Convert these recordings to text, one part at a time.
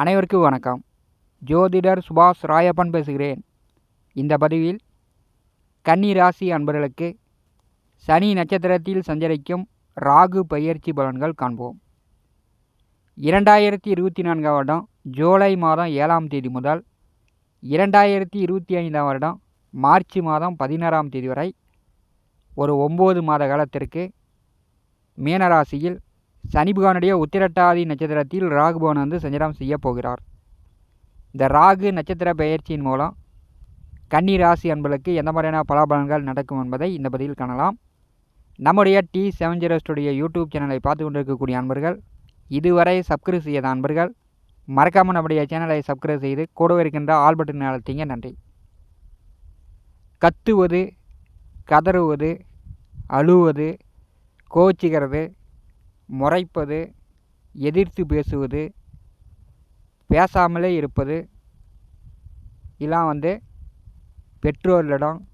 அனைவருக்கும் வணக்கம். ஜோதிடர் சுபாஷ் ராயப்பன் பேசுகிறேன். இந்த பதிவில் கன்னி ராசி அன்பர்களுக்கு சனி நட்சத்திரத்தில் சஞ்சரிக்கும் ராகு பயிற்சி பலன்கள் காண்போம். இரண்டாயிரத்தி இருபத்தி நான்காம் வருடம் ஜூலை மாதம் ஏழாம் தேதி முதல் இரண்டாயிரத்தி இருபத்தி ஐந்தாம் வருடம் மார்ச் மாதம் பதினாறாம் தேதி வரை ஒரு ஒம்பது மாத காலத்திற்கு மீனராசியில் சனி பகவானுடைய உத்திரட்டாதி நட்சத்திரத்தில் ராகு பகவான் வந்து சஞ்சாரம் செய்ய போகிறார். இந்த ராகு நட்சத்திர பெயர்ச்சியின் மூலம் கன்னி ராசி அன்பர்களுக்கு எந்த மாதிரியான பலாபலன்கள் நடக்கும் என்பதை இந்த பதிவில் காணலாம். நம்முடைய T seven zero studio YouTube சேனலை பார்த்து கொண்டிருக்கக்கூடிய அன்பர்கள் இதுவரை சப்ஸ்கிரைப் செய்யாத அன்பர்கள் மறக்காமல் நம்முடைய சேனலை சப்ஸ்கிரைப் செய்து கூடவே இருக்கின்ற ஆல் பட்டன் அழுத்திங்க. நன்றி. கத்துவது கதறுவது அழுவது கோச்சிக்கிறது முறைப்பது எதிர்த்து பேசுவது பேசாமலே இருப்பது இதெல்லாம் வந்து பெற்றோர்களிடம்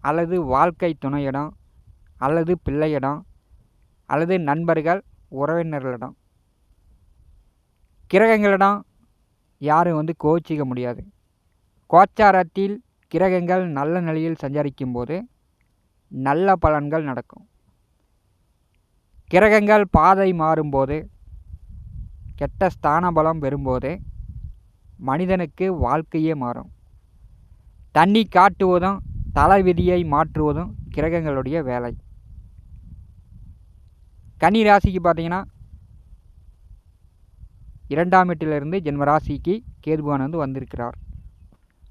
அல்லது வாழ்க்கை துணையிடம் அல்லது பிள்ளையிடம் அல்லது நண்பர்கள் உறவினர்களிடம். கிரகங்களிடம் யாரும் வந்து கோச்சிக்க முடியாது. கோச்சாரத்தில் கிரகங்கள் நல்ல நிலையில் சஞ்சரிக்கும் போது நல்ல பலன்கள் நடக்கும். கிரகங்கள் பாதை மாறும்போது கெட்ட ஸ்தான பலம் பெறும்போது மனிதனுக்கு வாழ்க்கையே மாறும். தண்ணி காட்டுவதும் தலைவிதியை மாற்றுவதும் கிரகங்களுடைய வேலை. கன்னி ராசிக்கு பார்த்தீங்கன்னா இரண்டாம் எட்டிலிருந்து ஜென்ம ராசிக்கு கேதுபான் வந்து வந்திருக்கிறார்.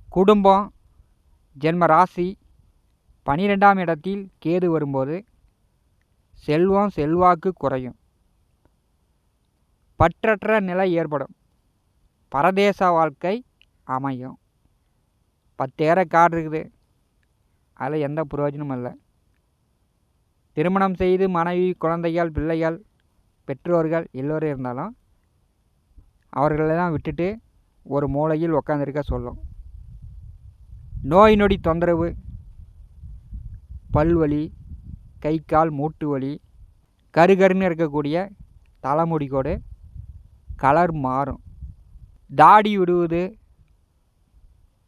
குடும்பம் ஜென்ம ராசி பனிரெண்டாம் இடத்தில் கேது வரும்போது செல்வம் செல்வாக்கு குறையும். பற்றற்ற நிலை ஏற்படும். பரதேச வாழ்க்கை அமையும். பத்தேர காடு இருக்குது. அதில் எந்த பிரயோஜனமும் இல்லை. திருமணம் செய்து மனைவி குழந்தைகள் பிள்ளைகள் பெற்றோர்கள் எல்லோரும் இருந்தாலும் அவர்களெல்லாம் விட்டுட்டு ஒரு மூலையில் உட்காந்துருக்க சொல்லும். நோய் நொடி தொந்தரவு பல்வலி கை கால் மூட்டு வலி கருகருன்னு இருக்கக்கூடிய தலைமுடி கூட கலர் மாறும். தாடி விடுவது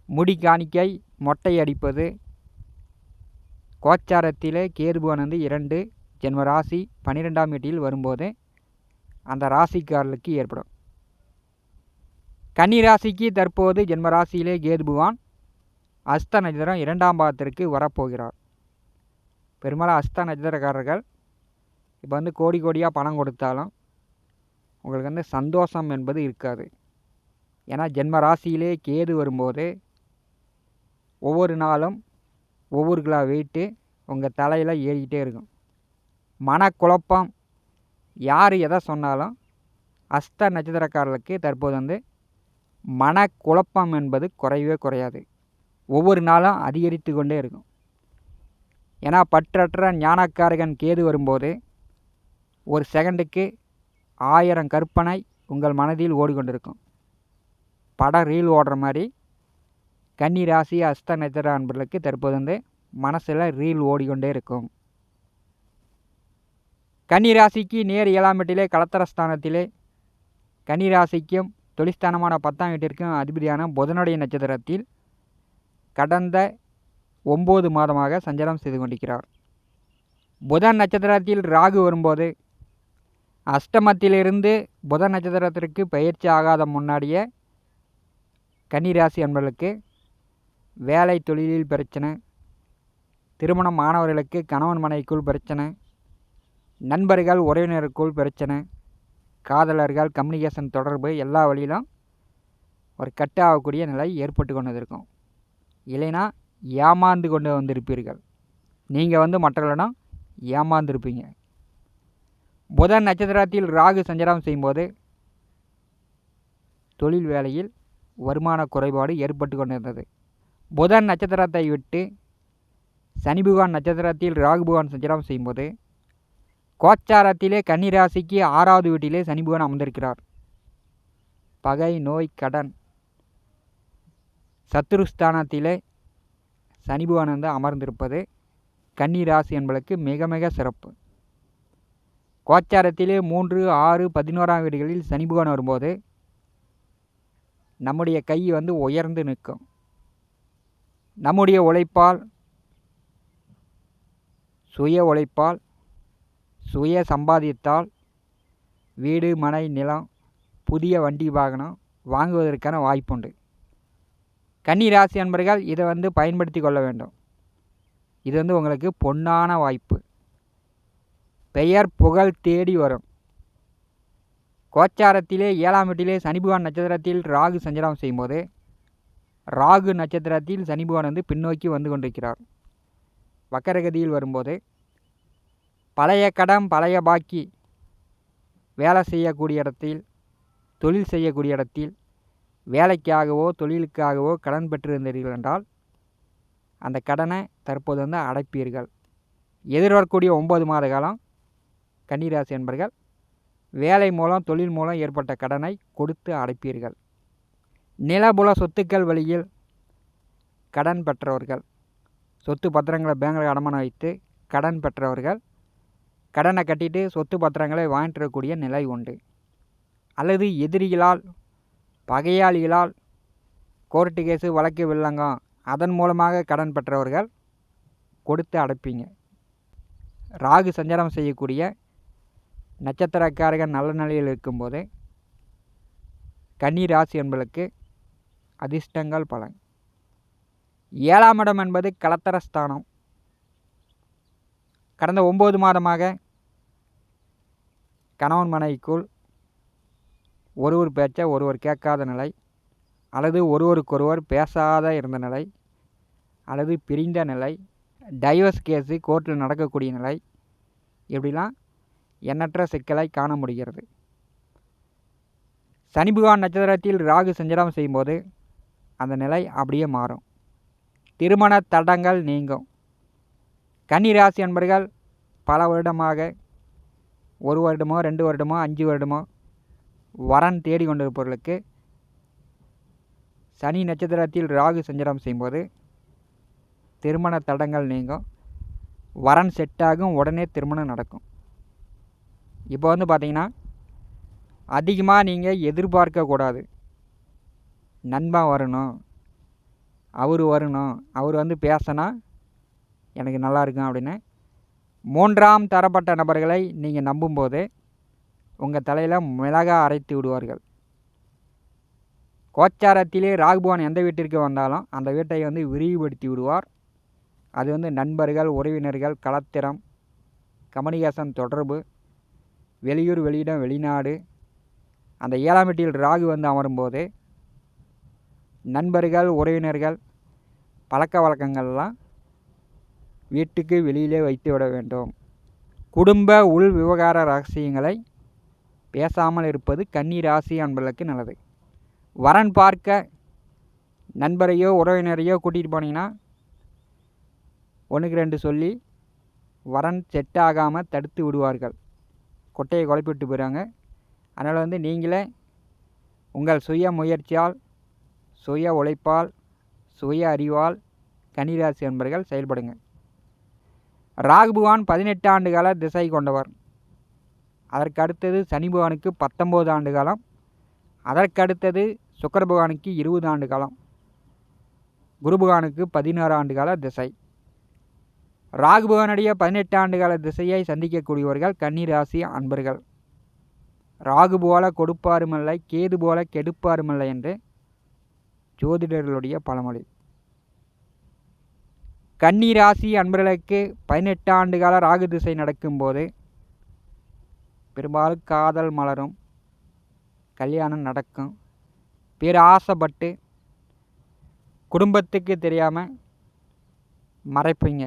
முடி காணிக்கை மொட்டை அடிப்பது கோச்சாரத்தில் கேதுபவன் இரண்டு ஜென்ம ராசி பன்னிரெண்டாம் வீட்டில் வரும்போது அந்த ராசிக்காரர்களுக்கு ஏற்படும். கன்னி ராசிக்கு தற்போது ஜென்ம ராசியிலே கேதுபுவான் அஸ்த நட்சத்திரம் இரண்டாம் பாதத்திற்கு வரப்போகிறார். பெரும்பாலும் அஸ்த நட்சத்திரக்காரர்கள் இப்போ வந்து கோடி கோடியாக பணம் கொடுத்தாலும் உங்களுக்கு வந்து சந்தோஷம் என்பது இருக்காது. ஏன்னா ஜென்ம ராசியிலே கேது வரும்போது ஒவ்வொரு நாளும் ஒவ்வொரு கிலோ வெயிட்டு உங்கள் தலையில் ஏறிக்கிட்டே இருக்கும். மனக்குழப்பம் யார் எதை சொன்னாலும் அஸ்த நட்சத்திரக்காரர்களுக்கு தற்போது வந்து மனக்குழப்பம் என்பது குறையவே குறையாது. ஒவ்வொரு நாளும் அதிகரித்து கொண்டே இருக்கும். ஏன்னா பற்றற்ற ஞானக்காரகன் கேது வரும்போது ஒரு செகண்டுக்கு ஆயிரம் கற்பனை உங்கள் மனதில் ஓடிக்கொண்டிருக்கும். படம் ரீல் ஓடுற மாதிரி கன்னி ராசி அஸ்த நட்சத்திர அன்பர்களுக்கு தற்போது வந்து மனசில் ரீல் ஓடிக்கொண்டே இருக்கும். கன்னி ராசிக்கு நேர் ஏழாம் வீட்டிலே கலத்தரஸ்தானத்திலே கன்னி ராசிக்கும் தொழிற்ஸ்தானமான பத்தாம் வீட்டிற்கும் அதிபதியான புதனுடைய நட்சத்திரத்தில் கடந்த ஒம்பது மாதமாக சஞ்சாரம் செய்து கொண்டிருக்கிறார். புதன் நட்சத்திரத்தில் ராகு வரும்போது அஷ்டமத்திலிருந்து புதன் நட்சத்திரத்திற்கு பயிற்சி ஆகாத முன்னாடியே கன்னிராசி அன்பர்களுக்கு வேலை தொழிலில் பிரச்சனை திருமணம் மாணவர்களுக்கு கணவன் மனைவிக்குள் பிரச்சனை நண்பர்கள் உறவினருக்குள் பிரச்சனை காதலர்கள் கம்யூனிகேஷன் தொடர்பு எல்லா வழியிலும் ஒரு கட் ஆகக்கூடிய நிலை ஏற்பட்டு கொண்டது இருக்கும் இல்லைன்னா ஏமாந்து கொண்டு வந்திருப்பீர்கள். நீங்கள் வந்து மற்றவர்களிடம் ஏமாந்துருப்பீங்க. புதன் நட்சத்திரத்தில் ராகு சஞ்சாரம் செய்யும்போது தொழில் வேலையில் வருமான குறைபாடு ஏற்பட்டு கொண்டிருந்தது. புதன் நட்சத்திரத்தை விட்டு சனி பகவான் நட்சத்திரத்தில் ராகு பகவான் சஞ்சாரம் செய்யும்போது கோச்சாரத்திலே கன்னிராசிக்கு ஆறாவது வீட்டிலே சனி பகவான் அமர்ந்திருக்கிறார். பகை நோய் கடன் சத்துருஸ்தானத்திலே சனி பகவான் வந்து அமர்ந்திருப்பது கன்னி ராசி என்பதற்கு மிக மிக சிறப்பு. கோச்சாரத்திலே மூன்று ஆறு பதினோராம் வீடுகளில் சனி பகவான் வரும்போது நம்முடைய கை வந்து உயர்ந்து நிற்கும். நம்முடைய உழைப்பால் சுய உழைப்பால் சுய சம்பாதித்தால் வீடு மனை நிலம் புதிய வண்டி வாகனம் வாங்குவதற்கான வாய்ப்புண்டு. கன்னி ராசி அன்பர்கள் இதை வந்து பயன்படுத்தி கொள்ள வேண்டும். இது வந்து உங்களுக்கு பொன்னான வாய்ப்பு. பெயர் புகழ் தேடி வரும். கோச்சாரத்திலே ஏழாம் வீட்டிலே சனிபகவான் நட்சத்திரத்தில் ராகு சஞ்சாரம் செய்யும்போது ராகு நட்சத்திரத்தில் சனிபகவான் வந்து பின்னோக்கி வந்து கொண்டிருக்கிறார். வக்கரகதியில் வரும்போது பழைய கடம் பழைய பாக்கி வேலை செய்யக்கூடிய இடத்தில் தொழில் செய்யக்கூடிய இடத்தில் வேலைக்காகவோ தொழிலுக்காகவோ கடன் பெற்றிருந்தீர்கள் என்றால் அந்த கடனை தற்போது வந்து அடைப்பீர்கள். எதிர்வரக்கூடிய ஒம்பது மாத காலம் கன்னிராசி என்பர்கள் வேலை மூலம் தொழில் மூலம் ஏற்பட்ட கடனை கொடுத்து அடைப்பீர்கள். நிலபுல சொத்துக்கள் வழியில் கடன் பெற்றவர்கள் சொத்து பத்திரங்களை பேங்கில் அடமானம் வைத்து கடன் பெற்றவர்கள் கடனை கட்டிட்டு சொத்து பத்திரங்களை வாங்கிட்டு வரக்கூடிய நிலை உண்டு. அல்லது எதிரிகளால் பகையாளிகளால் கோர்ட்டு கேஸு வழக்கு வில்லங்கம். அதன் மூலமாக கடன் பெற்றவர்கள் கொடுத்து அடைப்பீங்க. ராகு சஞ்சாரம் செய்யக்கூடிய நட்சத்திரக்காரர்கள் நல்ல நிலையில் இருக்கும்போது கன்னி ராசி என்பதற்கு அதிர்ஷ்டங்கள் பலன். ஏழாம் இடம் என்பது கலத்தரஸ்தானம். கடந்த ஒம்பது மாதமாக கணவன் மனைவிக்குள் ஒருவர் பேச்சை ஒருவர் கேட்காத நிலை அல்லது ஒருவருக்கொருவர் பேசாத இருந்த நிலை அல்லது பிரிந்த நிலை டைவர்ஸ் கேஸு கோர்ட்டில் நடக்கக்கூடிய நிலை இப்படிலாம் எண்ணற்ற சிக்கலை காண முடிகிறது. சனி பகவான் நட்சத்திரத்தில் ராகு சஞ்சாரம் செய்யும்போது அந்த நிலை அப்படியே மாறும். திருமண தடங்கள் நீங்கும். கன்னி ராசி அன்பர்கள் பல வருடமாக ஒரு வருடமோ ரெண்டு வருடமோ அஞ்சு வருடமோ வரன் தேடி கொண்டிருப்பவர்களுக்கு சனி நட்சத்திரத்தில் ராகு சஞ்சாரம் செய்யும்போது திருமண தடங்கள் நீங்கும். வரன் செட்டாகும் உடனே திருமணம் நடக்கும். இப்போ வந்து பார்த்தீங்கன்னா அதிகமாக நீங்கள் எதிர்பார்க்கக்கூடாது நண்பன் வரணும் அவர் வரணும் அவர் வந்து பேசினா எனக்கு நல்லா இருக்கும் அப்படின்னு. மூன்றாம் தரப்பட்ட நபர்களை நீங்கள் நம்பும்போது உங்கள் தலையில் மிளகாய் அரைத்து விடுவார்கள். கோச்சாரத்திலே ராகுபவன் எந்த வீட்டிற்கு வந்தாலும் அந்த வீட்டை வந்து விரிவுபடுத்தி விடுவார். அது வந்து நண்பர்கள் உறவினர்கள் கலத்திரம் கம்யூனிகேஷன் தொடர்பு வெளியூர் வெளியிடம் வெளிநாடு. அந்த ஏழாம் வீட்டில் ராகு வந்து அமரும்போது நண்பர்கள் உறவினர்கள் பழக்க வழக்கங்கள்லாம் வீட்டுக்கு வெளியிலே வைத்து விட வேண்டும். குடும்ப உள் விவகார ரகசியங்களை பேசாமல் இருப்பது கன்னி ராசி அன்பர்களுக்கு நல்லது. வரன் பார்க்க நண்பரையோ உறவினரையோ கூட்டிகிட்டு போனீங்கன்னா ஒன்றுக்கு ரெண்டு சொல்லி வரன் செட் ஆகாமல் தடுத்து விடுவார்கள். கொட்டையை குழப்பி விட்டு போயிடுவாங்க. அதனால் வந்து நீங்களே உங்கள் சுய முயற்சியால் சுய உழைப்பால் சுய அறிவால் கன்னிராசி என்பர்கள் செயல்படுங்க. ராகுபகவான் பதினெட்டு ஆண்டு கால திசை கொண்டவர். அதற்கு அடுத்தது சனி பகவானுக்கு பத்தொம்போது ஆண்டு காலம். அதற்கு அடுத்தது சுக்கர பகவானுக்கு இருபது ஆண்டு காலம். குரு பகவானுக்கு பதினாறு ஆண்டு கால திசை. ராகு பகவானுடைய பதினெட்டு ஆண்டு கால திசையை சந்திக்கக்கூடியவர்கள் கன்னிராசி அன்பர்கள். ராகு போல கொடுப்பாருமில்லை கேது போல கெடுப்பாருமில்லை என்று ஜோதிடர்களுடைய பழமொழி. கன்னிராசி அன்பர்களுக்கு பதினெட்டு ஆண்டு கால ராகு திசை நடக்கும்போது பெரும்பாலும் காதல் மலரும் கல்யாணம் நடக்கும். பேர் ஆசைப்பட்டு குடும்பத்துக்கு தெரியாமல் மறைப்பீங்க.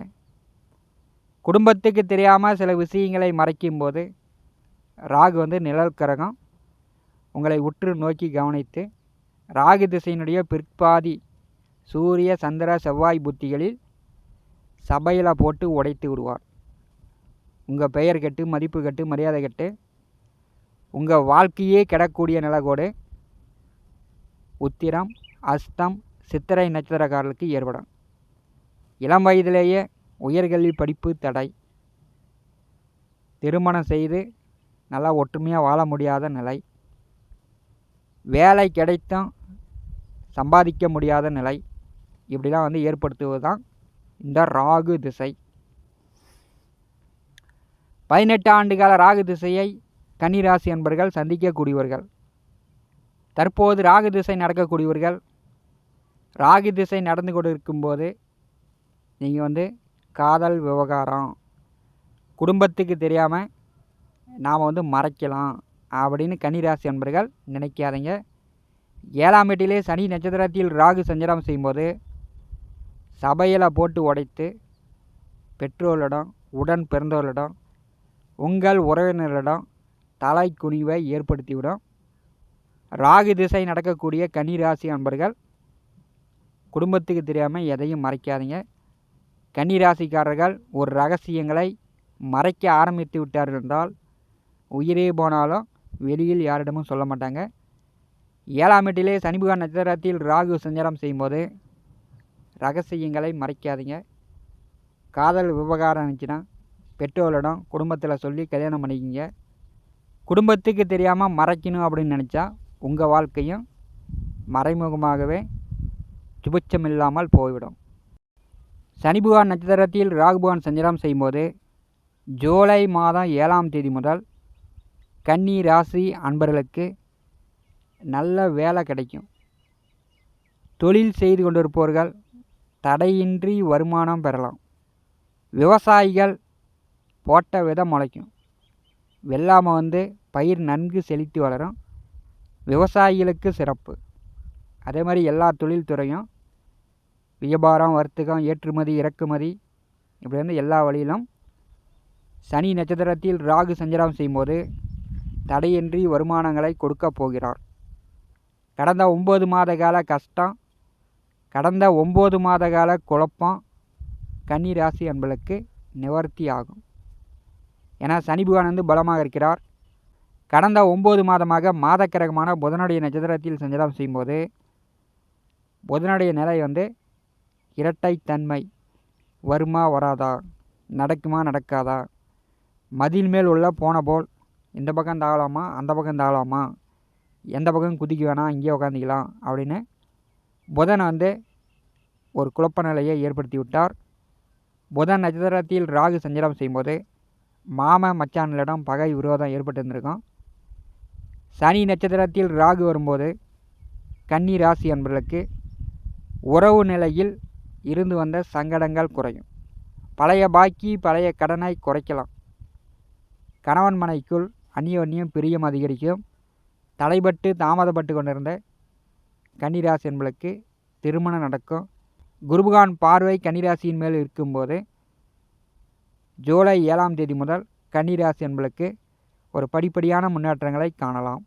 குடும்பத்துக்கு தெரியாமல் சில விஷயங்களை மறைக்கும்போது ராகு வந்து நிழல் கரகம். உங்களை உற்று நோக்கி கவனித்து ராகு திசையினுடைய பிற்பாதி சூரிய சந்திர செவ்வாய் புத்திகளில் சபையில் போட்டு உடைத்து விடுவார். உங்கள் பெயர் கெட்டு மதிப்பு கெட்டு மரியாதை கெட்டு உங்கள் வாழ்க்கையே கெடக்கூடிய நிலகோடு உத்திரம் அஸ்தம் சித்திரை நட்சத்திரக்காரர்களுக்கு ஏற்படும். இளம் வயதிலேயே உயர்கல்வி படிப்பு தடை. திருமணம் செய்து நல்லா ஒற்றுமையாக வாழ முடியாத நிலை. வேலை கிடைத்தும் சம்பாதிக்க முடியாத நிலை. இப்படிலாம் வந்து ஏற்படுத்துவது தான் இந்த ராகு திசை. பதினெட்டு ஆண்டுகால ராகு திசையை கன்னிராசி என்பர்கள் சந்திக்கக்கூடியவர்கள். தற்போது ராகு திசை நடக்கக்கூடியவர்கள். ராகு திசை நடந்து கொண்டு இருக்கும்போது நீங்கள் வந்து காதல் விவகாரம் குடும்பத்துக்கு தெரியாமல் நாம் வந்து மறைக்கலாம் அப்படின்னு கன்னிராசி என்பர்கள் நினைக்காதீங்க. ஏழாம் எட்டிலே சனி நட்சத்திரத்தில் ராகு சஞ்சாரம் செய்யும்போது சபையில் போட்டு உடைத்து பெற்றோர்களிடம் உடன் பிறந்தவர்களிடம் உங்கள் உறவினரிடம் தலை குனிவை ஏற்படுத்திவிடும். ராகு திசை நடக்கக்கூடிய கன்னிராசி அன்பர்கள் குடும்பத்துக்கு தெரியாமல் எதையும் மறைக்காதீங்க. கன்னிராசிக்காரர்கள் ஒரு ரகசியங்களை மறைக்க ஆரம்பித்து விட்டார்கள் என்றால் உயிரே போனாலும் வெளியில் யாரிடமும் சொல்ல மாட்டாங்க. ஏழாம் எட்டிலே சனிபகவான் நட்சத்திரத்தில் ராகு சஞ்சாரம் செய்யும்போது ரகசியங்களை மறைக்காதீங்க. காதல் விவகாரம் இருந்துச்சுன்னா பெற்றோரிடம் குடும்பத்தில் சொல்லி கல்யாணம் பண்ணிக்கிங்க. குடும்பத்துக்கு தெரியாமல் மறைக்கணும் அப்படின்னு நினச்சா உங்கள் வாழ்க்கையும் மறைமுகமாகவே சுபிச்சம் இல்லாமல் போய்விடும். சனி நட்சத்திரத்தில் ராகுபகான் சஞ்சாரம் செய்யும்போது ஜூலை மாதம் ஏழாம் தேதி முதல் கன்னி ராசி அன்பர்களுக்கு நல்ல வேலை கிடைக்கும். தொழில் செய்து கொண்டிருப்பவர்கள் தடையின்றி வருமானம் பெறலாம். விவசாயிகள் போட்ட விதம் முளைக்கும். வெள்ளாமை வந்து பயிர் நன்கு செழித்து வளரும். விவசாயிகளுக்கு சிறப்பு. அதே மாதிரி எல்லா தொழில்துறையும் வியாபாரம் வர்த்தகம் ஏற்றுமதி இறக்குமதி இப்படி வந்து எல்லா வழியிலும் சனி நட்சத்திரத்தில் ராகு சஞ்சாரம் செய்யும்போது தடையின்றி வருமானங்களை கொடுக்க போகிறார். கடந்த ஒம்பது மாத கால கஷ்டம் கடந்த ஒம்பது மாத கால குழப்பம் கன்னி ராசி அன்பளுக்கு நிவர்த்தி ஆகும் ஏன்னா சனி புகான் வந்து பலமாக இருக்கிறார். கடந்த ஒம்பது மாதமாக மாதக்கிரகமான புதனுடைய நட்சத்திரத்தில் சஞ்சலம் செய்யும்போது புதனுடைய நிலை வந்து இரட்டைத்தன்மை. வருமா வராதா? நடக்குமா நடக்காதா? மதில் மேல் உள்ள போன போல் இந்த பக்கம் தாவலாமா அந்த பக்கம் தாவலாமா எந்த பக்கம் குதிக்க வேணாம் இங்கே உட்காந்துக்கலாம் அப்படின்னு புதனை வந்து ஒரு குழப்ப நிலையை ஏற்படுத்தி விட்டார். புதன் நட்சத்திரத்தில் ராகு சஞ்சலம் செய்யும்போது மாம மச்சான்களிடம் பகை விரோதம் ஏற்பட்டிருந்திருக்கும். சனி நட்சத்திரத்தில் ராகு வரும்போது கன்னி ராசி அன்பர்களுக்கு உறவு நிலையில் இருந்து வந்த சங்கடங்கள் குறையும். பழைய பாக்கி பழைய கடனை குறைக்கலாம். கணவன் மனைக்குள் அந்நியோன்யம் பிரியம் அதிகரிக்கும். தடைபட்டு தாமதப்பட்டு கொண்டிருந்த கன்னிராசி என்பளுக்கு திருமணம் நடக்கும். குருபகான் பார்வை கன்னிராசியின் மேல் இருக்கும்போது ஜூலை ஏழாம் தேதி முதல் கன்னிராசி என்பளுக்கு ஒரு படிப்படியான முன்னேற்றங்களை காணலாம்.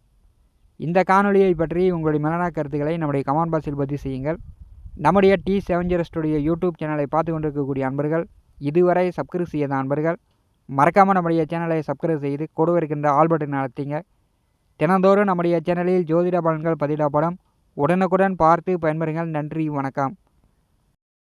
இந்த காணொலியை பற்றி உங்களுடைய மலனா கருத்துக்களை நம்முடைய கமெண்ட் பாக்ஸில் பதிவு செய்யுங்கள். நம்முடைய T seven zero studio YouTube சேனலை பார்த்து கொண்டிருக்கக்கூடிய அன்பர்கள் இதுவரை சப்ஸ்கிரைப் செய்யாத அன்பர்கள் மறக்காமல் நம்முடைய சேனலை சப்ஸ்கிரைப் செய்து கூட இருக்கின்ற ஆல் பட்டன் நடத்திங்க தினந்தோறும் நம்முடைய சேனலில் ஜோதிட பலன்கள் பதிவிடப்படும். உடனுக்குடன் பார்த்து பயன்பெறுங்கள். நன்றி வணக்கம்.